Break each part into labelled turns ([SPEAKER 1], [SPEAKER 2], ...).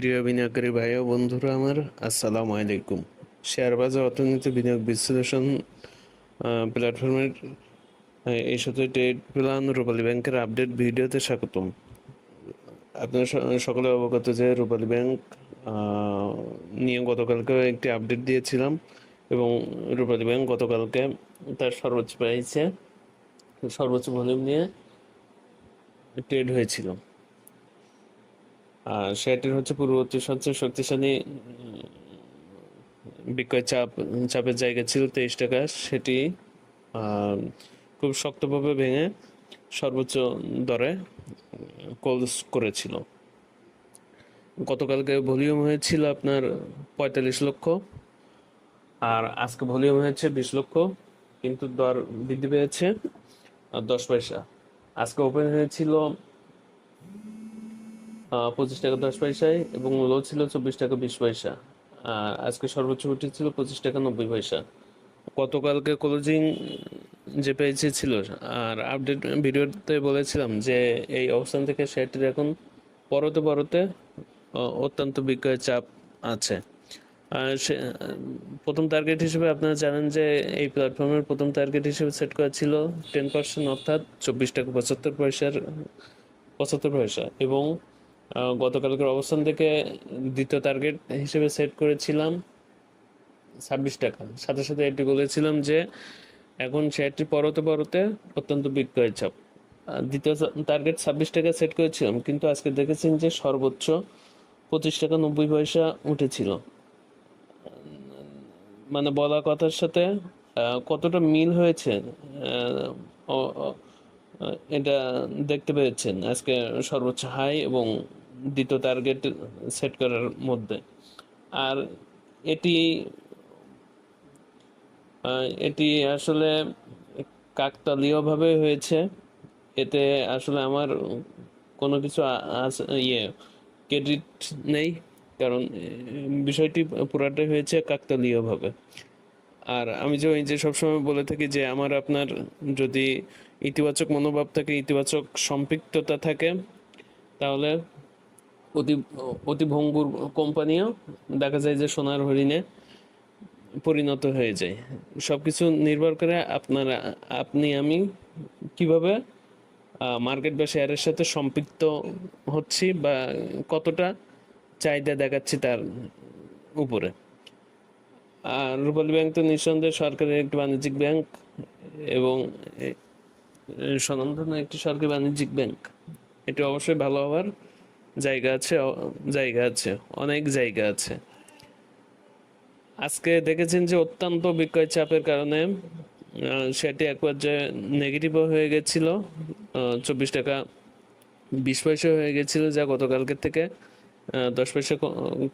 [SPEAKER 1] প্রিয় বিনিয়োগকারী ভাই ও বন্ধুরা আমার, আসসালামু আলাইকুম। শেয়ার বাজার, অর্থনীতি, বিনিয়োগ বিশ্লেষণ প্ল্যাটফর্মের এই সাথে ট্রেড প্ল্যান রূপালী ব্যাংকের আপডেট ভিডিওতে স্বাগতম। আপনারা সকলে অবগত যে রূপালী ব্যাংক নিয়ে গতকালকে একটি আপডেট দিয়েছিলাম এবং রূপালী ব্যাংক গতকালকে তার সর্বোচ্চ প্রাইসে সর্বোচ্চ ভলিউম নিয়ে ট্রেড হয়েছিল। শেয়ারটির হচ্ছে পূর্ববর্তী সবচেয়ে শক্তিশালী বিক্রয় চাপ, চাপের জায়গা ছিল তেইশ টাকা। সেটি খুব শক্তভাবে ভেঙে সর্বোচ্চ দরে ক্লোজ করেছিল। গতকালকে ভলিউম হয়েছিল আপনার পঁয়তাল্লিশ লক্ষ, আর আজকে ভলিউম হয়েছে বিশ লক্ষ, কিন্তু দর বৃদ্ধি পেয়েছে দশ পয়সা। আজকে ওপেন হয়েছিল পঁচিশ টাকা দশ পয়সায় এবং লো ছিল চব্বিশ টাকা বিশ পয়সা। আর আজকে সর্বোচ্চ উঠেছিল পঁচিশ টাকা নব্বই পয়সা। গতকালকে ক্লোজিং যে পেয়েছে ছিল, আর আপডেট ভিডিওতে বলেছিলাম যে এই অবস্থান থেকে শেয়ারটির এখন পরতে পরতে অত্যন্ত বিক্রয়ের চাপ আছে। প্রথম টার্গেট হিসেবে আপনারা জানেন যে এই প্ল্যাটফর্মের প্রথম টার্গেট হিসেবে সেট করা ছিল টেন পার্সেন্ট অর্থাৎ চব্বিশ টাকা পঁচাত্তর পয়সার, পঁচাত্তর পয়সা এবং গতকালকের অবস্থান থেকে দ্বিতীয় টার্গেট হিসেবে সেট করেছিলাম ছাব্বিশ টাকা। সাথে সাথে এটি বলেছিলাম যে এখন শেয়ারটি পরতে পরতে অত্যন্ত বিক্রয় চাপ। দ্বিতীয় টার্গেট ছাব্বিশ টাকা সেট করেছিলাম, কিন্তু আজকে দেখেছেন যে সর্বোচ্চ পঁচিশ টাকা নব্বই পয়সা উঠেছিল। মানে বলা কথার সাথে কতটা মিল হয়েছে এটা দেখতে পেয়েছেন। আজকে সর্বোচ্চ হাই এবং দ্বিতীয় টার্গেট সেট করার মধ্যে। আর এটি এটি আসলে কাকতালীয়ভাবে হয়েছে। এতে আসলে আমার কোনো কিছু ইয়ে ক্রেডিট নেই। কারণ বিষয়টি পুরাটাই হয়েছে কাকতালীয়ভাবে। আর আমি যে, ওই যে সবসময় বলে থাকি যে, আমার আপনার যদি ইতিবাচক মনোভাব থাকে, ইতিবাচক সম্পৃক্ততা থাকে, তাহলে অতি অতি ভঙ্গুর কোম্পানিও দেখা যায় যে সোনার হরিণে পরিণত হয়ে যায়। সব কিছু নির্ভর করে আপনারা, আপনি, আমি কীভাবে মার্কেট বা শেয়ারের সাথে সম্পৃক্ত হচ্ছি বা কতটা চাহিদা দেখাচ্ছি তার উপরে। আর রূপালী ব্যাংক তো নিঃসন্দেহে সরকারের একটি বাণিজ্যিক ব্যাংক এবং স্বনামধন্য একটি সরকারি বাণিজ্যিক ব্যাংক। এটি অবশ্যই ভালো হওয়ার জায়গা আছে জায়গা আছে, অনেক জায়গা আছে। আজকে দেখেছেন যে অত্যন্ত বিক্রয় চাপের কারণে সেটি এক পর্যায়ে নেগেটিভও হয়ে গেছিল চব্বিশ টাকা বিশ পয়সা হয়ে গেছিল, যা গতকালকের থেকে দশ পয়সা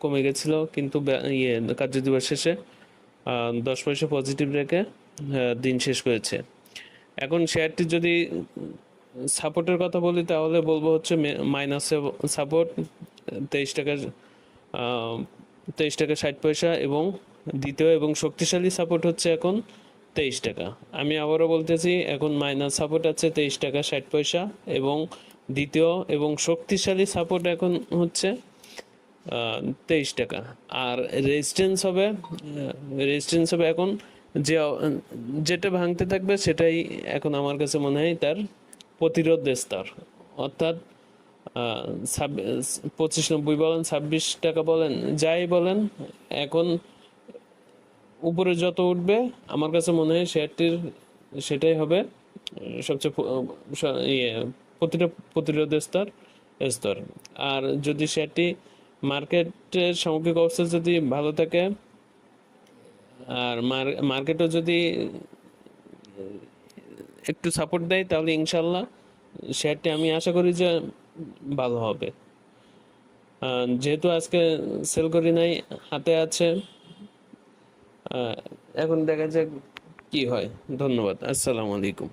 [SPEAKER 1] কমে গেছিল, কিন্তু ইয়ে কার্য দিবস শেষে দশ পয়সা পজিটিভ রেখে দিন শেষ করেছে। এখন শেয়ারটি যদি সাপোর্টের কথা বলি, তাহলে বলব হচ্ছে মাইনাস সাপোর্ট, তেইশ টাকা তেইশ টাকা ষাট পয়সা এবং দ্বিতীয় এবং শক্তিশালী সাপোর্ট হচ্ছে এখন তেইশ টাকা। আমি আবারও বলতেছি, এখন মাইনাস সাপোর্ট আছে তেইশ টাকা ষাট পয়সা এবং দ্বিতীয় এবং শক্তিশালী সাপোর্ট এখন হচ্ছে তেইশ টাকা। আর রেজিস্ট্যান্স হবে রেজিস্ট্যান্স হবে এখন যে, যেটা ভাঙতে থাকবে সেটাই এখন আমার কাছে মনে হয় তার প্রতিরোধ স্তর। অর্থাৎ পঁচিশ নব্বই বলেন, ছাব্বিশ টাকা বলেন, যাই বলেন, এখন উপরে যত উঠবে, আমার কাছে মনে হয় শেয়ারটির সেটাই হবে, সবচেয়ে ইয়ে প্রতিটা প্রতিরোধ স্তর স্তর। আর যদি শেয়ারটি মার্কেটের সামগ্রিক অবস্থা যদি ভালো থাকে, আর মার্কেটও যদি একটু সাপোর্ট দেয়, তাহলে ইনশাল্লাহ শেয়ারটি আমি আশা করি যে ভালো হবে। যেহেতু আজকে সেল করি নাই, হাতে আছে। এখন দেখা যাক কি হয়। ধন্যবাদ। আসসালামু আলাইকুম।